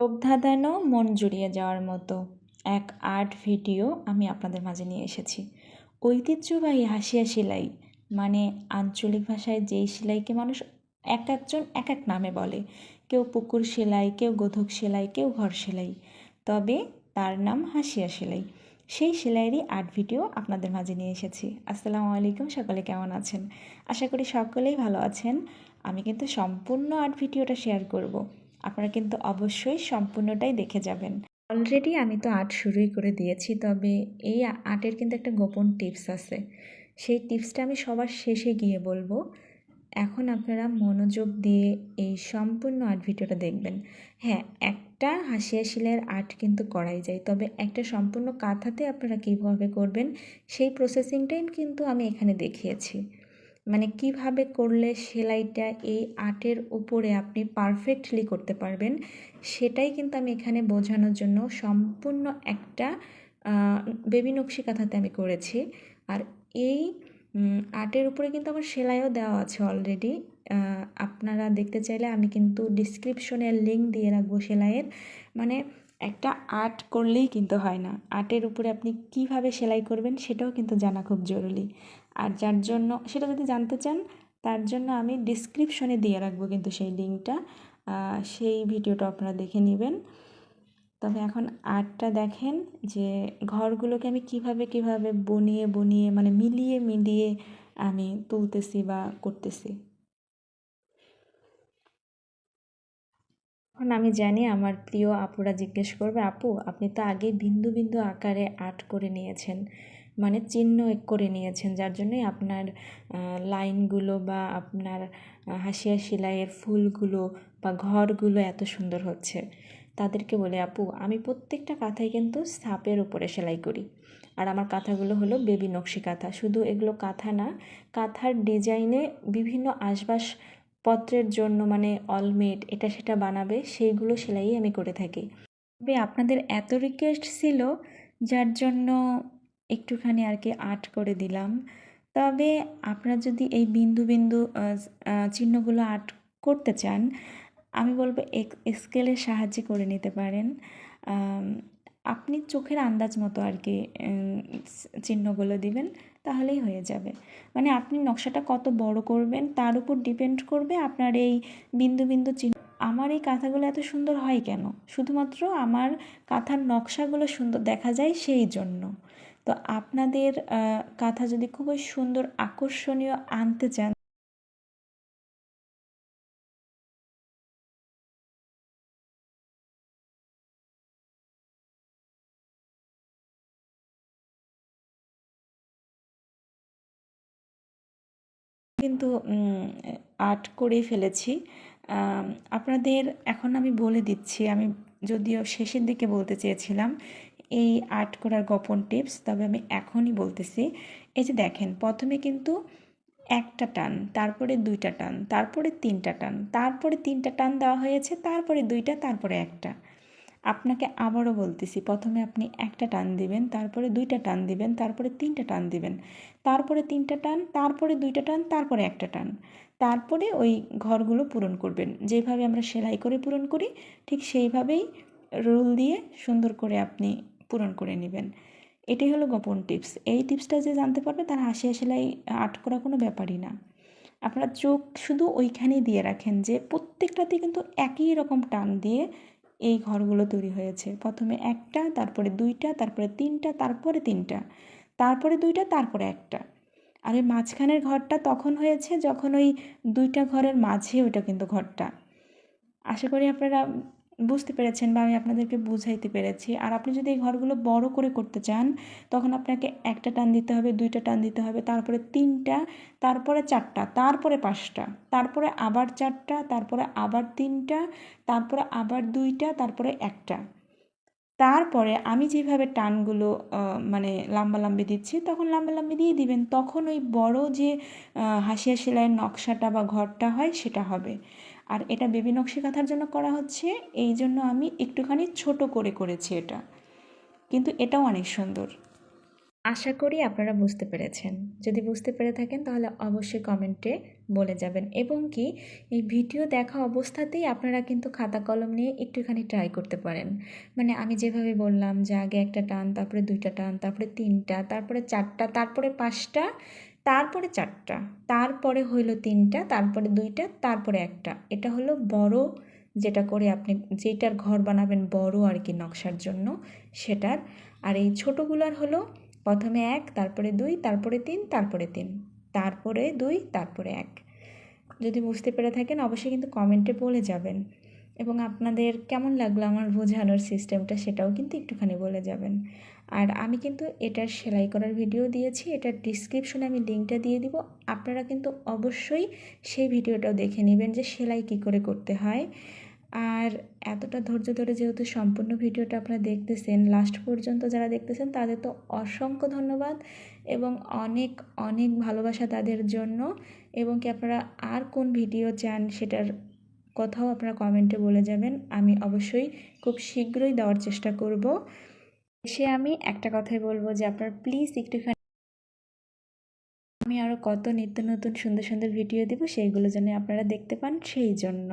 চোখ মন জুড়িয়ে যাওয়ার মতো এক আর্ট ভিডিও আমি আপনাদের মাঝে নিয়ে এসেছি। ঐতিহ্যবাহী হাসিয়া সেলাই মানে আঞ্চলিক ভাষায় যেই সেলাইকে মানুষ এক একজন এক এক নামে বলে। কেউ পুকুর সেলাই, কেউ গোধক সেলাই, কেউ ঘর সেলাই। তবে তার নাম হাসিয়া সেলাই। সেই সেলাইয়েরই আর্ট ভিডিও আপনাদের মাঝে নিয়ে এসেছি। আসসালামু আলাইকুম, সকলে কেমন আছেন? আশা করি সকলেই ভালো আছেন। আমি কিন্তু সম্পূর্ণ আর্ট ভিডিওটা শেয়ার করব। আপনারা কিন্তু অবশ্যই সম্পূর্ণটাই দেখে যাবেন। অলরেডি আমি তো আর্ট শুরুই করে দিয়েছি, তবে এই আর্টের কিন্তু একটা গোপন টিপস আছে। সেই টিপসটা আমি সবার শেষে গিয়ে বলব। এখন আপনারা মনোযোগ দিয়ে এই সম্পূর্ণ আর্ট ভিডিওটা দেখবেন। হ্যাঁ একটা হাসিয়া শিলের আর্ট কিন্তু করাই যায়, তবে একটা সম্পূর্ণ কাঁথাতে আপনারা কীভাবে করবেন, সেই প্রসেসিংটাই কিন্তু আমি এখানে দেখিয়েছি। মানে কীভাবে করলে সেলাইটা এই আর্টের উপরে আপনি পারফেক্টলি করতে পারবেন, সেটাই কিন্তু আমি এখানে বোঝানোর জন্য সম্পূর্ণ একটা বেবি নকশি কাঁথাতে আমি করেছি। আর এই আর্টের উপরে কিন্তু আমার সেলাইও দেওয়া আছে অলরেডি আপনারা দেখতে চাইলে আমি কিন্তু ডিসক্রিপশনে লিঙ্ক দিয়ে রাখব সেলাইয়ের। মানে একটা আর্ট করলেই কিন্তু হয় না। আর্টের উপরে আপনি কীভাবে সেলাই করবেন সেটাও কিন্তু জানা খুব জরুরি। আর যার জন্য, সেটা যদি জানতে চান, তার জন্য আমি ডিসক্রিপশনে দিয়ে রাখব কিন্তু সেই লিঙ্কটা সেই ভিডিওটা আপনারা দেখে নেবেন। তবে এখন আর্টটা দেখেন যে, ঘরগুলোকে আমি কীভাবে কীভাবে বনিয়ে বনিয়ে মানে মিলিয়ে মিলিয়ে আমি তুলতেছি বা করতেছি। এখন আমি জানি আমার প্রিয় আপুরা জিজ্ঞেস করবে, আপু, আপনি তো আগে বিন্দু বিন্দু আকারে আর্ট করে নিয়েছেন মানে চিহ্ন করে নিয়েছেন, যার জন্যই আপনার লাইনগুলো বা আপনার হাসিয়া সেলাইয়ের ফুলগুলো বা ঘরগুলো এত সুন্দর হচ্ছে। তাদেরকে বলে, আপু, আমি প্রত্যেকটা কাঁথাই কিন্তু সাপের উপরে সেলাই করি। আর আমার কাঁথাগুলো হলো বেবি নকশি কাঁথা। শুধু এগুলো কাঁথা না, কাঁথার ডিজাইনে বিভিন্ন আসবাস পত্রের জন্য মানে অলমেট এটা সেটা বানাবে, সেইগুলো সেলাই আমি করে থাকি। তবে আপনাদের এত রিকোয়েস্ট ছিল, যার জন্য একটুখানি আর কি আর্ট করে দিলাম। তবে আপনারা যদি এই বিন্দু বিন্দু চিহ্নগুলো আর্ট করতে চান, আমি বলব স্কেলের সাহায্যে করে নিতে পারেন। আপনি চোখের আন্দাজ মতো আর কি চিহ্নগুলো দিবেন। তাহলেই হয়ে যাবে। মানে আপনি নকশাটা কত বড় করবেন তার উপর ডিপেন্ড করবে আপনার এই বিন্দু বিন্দু চিহ্ন। আমার এই কাঁথাগুলো এত সুন্দর হয় কেন? শুধুমাত্র আমার কাঁথার নকশাগুলো সুন্দর দেখা যায় সেই জন্য। তো আপনাদের কাঁথা যদি খুবই সুন্দর, আকর্ষণীয় আনতে চান কিন্তু আর্ট করেই ফেলেছি। আপনাদের এখন আমি বলে দিচ্ছি, আমি যদিও শেষের দিকে বলতে চেয়েছিলাম এই আর্ট করার গোপন টিপস, তবে আমি এখনই বলতেছি। এই যে দেখেন, প্রথমে কিন্তু একটা টান, তারপরে দুইটা টান, তারপরে তিনটা টান, তারপরে তিনটা টান দেওয়া হয়েছে, তারপরে দুইটা, তারপরে একটা। আপনাকে আবারও বলতেছি, প্রথমে আপনি একটা টান দিবেন, তারপরে দুইটা টান দিবেন, তারপরে তিনটা টান দিবেন। তারপরে তিনটা টান, তারপরে দুইটা টান, তারপরে একটা টান। তারপরে ওই ঘরগুলো পূরণ করবেন। যেভাবে আমরা সেলাই করে পূরণ করি, ঠিক সেইভাবেই রুল দিয়ে সুন্দর করে আপনি পূরণ করে নেবেন। এটাই হলো গোপন টিপস। এই টিপসটা যে জানতে পারবে, তার হাসি সেলাই আর্ট করা কোনো ব্যাপারই না। আপনারা চোখ শুধু ওইখানেই দিয়ে রাখেন যে প্রত্যেকটাতে কিন্তু একই রকম টান দিয়ে এই ঘরগুলো তৈরি হয়েছে। প্রথমে একটা, তারপরে দুইটা, তারপরে তিনটা তারপরে তিনটা, তারপরে দুইটা, তারপরে একটা। আর ওই মাঝখানের ঘরটা তখন হয়েছে যখন ওই দুইটা ঘরের মাঝে ওইটা কিন্তু ঘরটা। আশা করি আপনারা বুঝতে পেরেছেন বা আমি আপনাদেরকে বুঝাইতে পেরেছি। আর আপনি যদি এই ঘরগুলো বড় করে করতে চান, তখন আপনাকে একটা টান দিতে হবে, দুইটা টান দিতে হবে, তারপরে তিনটা, তারপরে চারটা, তারপরে পাঁচটা, তারপরে আবার চারটা, তারপরে আবার তিনটা, তারপরে আবার দুইটা, তারপরে একটা। তারপরে আমি যেভাবে টানগুলো মানে লাম্বালাম্বি দিচ্ছি, তখন লাম্বালাম্বি দিয়ে দিবেন, তখন ওই বড় যে হাসিয়া সেলাইয়ের নকশাটা বা ঘরটা হয়, সেটা হবে। আর এটা বেবি নকশি কাঁথার জন্য করা হচ্ছে, এই জন্য আমি একটুখানি ছোট করে করেছি এটা। কিন্তু এটাও অনেক সুন্দর। আশা করি আপনারা বুঝতে পেরেছেন। যদি বুঝতে পেরে থাকেন, তাহলে অবশ্যই কমেন্টে বলে যাবেন। এবং কি, এই ভিডিও দেখা অবস্থাতেই আপনারা কিন্তু খাতা কলম নিয়ে একটুখানি ট্রাই করতে পারেন। মানে আমি যেভাবে বললাম যে আগে একটা টান, তারপরে দুইটা টান, তারপরে তিনটা, তারপরে চারটা, তারপরে পাঁচটা তারপরে চারটা, তারপরে হইল তিনটা, তারপরে দুইটা, তারপরে একটা। এটা হলো বড় যেটা করে আপনি যেটার ঘর বানাবেন বড় আর কি নকশার জন্য সেটার। আর এই ছোটোগুলার হলো প্রথমে এক, তারপরে দুই, তারপরে তিন তারপরে তিন, তারপরে দুই, তারপরে এক। যদি বুঝতে পেরে থাকেন অবশ্যই কিন্তু কমেন্টে বলে যাবেন। এবং আপনাদের কেমন লাগল আমার বোঝানোর সিস্টেমটা সেটাও কিন্তু একটুখানি বলে যাবেন। আর আমি কিন্তু এটার সেলাই করার ভিডিও দিয়েছি, এটার ডিসক্রিপশনে আমি লিঙ্কটা দিয়ে দিব। আপনারা কিন্তু অবশ্যই সেই ভিডিওটাও দেখে নেবেন যে সেলাই কী করে করতে হয়। আর এতটা ধৈর্য ধরে যেহেতু সম্পূর্ণ ভিডিওটা আপনারা দেখতেছেন লাস্ট পর্যন্ত যারা দেখতেছেন তাদের তো অসংখ্য ধন্যবাদ এবং অনেক অনেক ভালোবাসা তাদের জন্য। এবং কি আপনারা আর কোন ভিডিও চান সেটার কথাও আপনারা কমেন্টে বলে যাবেন। আমি অবশ্যই খুব শীঘ্রই দেওয়ার চেষ্টা করব। সে আমি একটা কথাই বলব যে আপনারা প্লিজ একটুখানি আমি আরও কত নিত্য নতুন সুন্দর সুন্দর ভিডিও দেবো, সেইগুলো যেন আপনারা দেখতে পান সেই জন্য।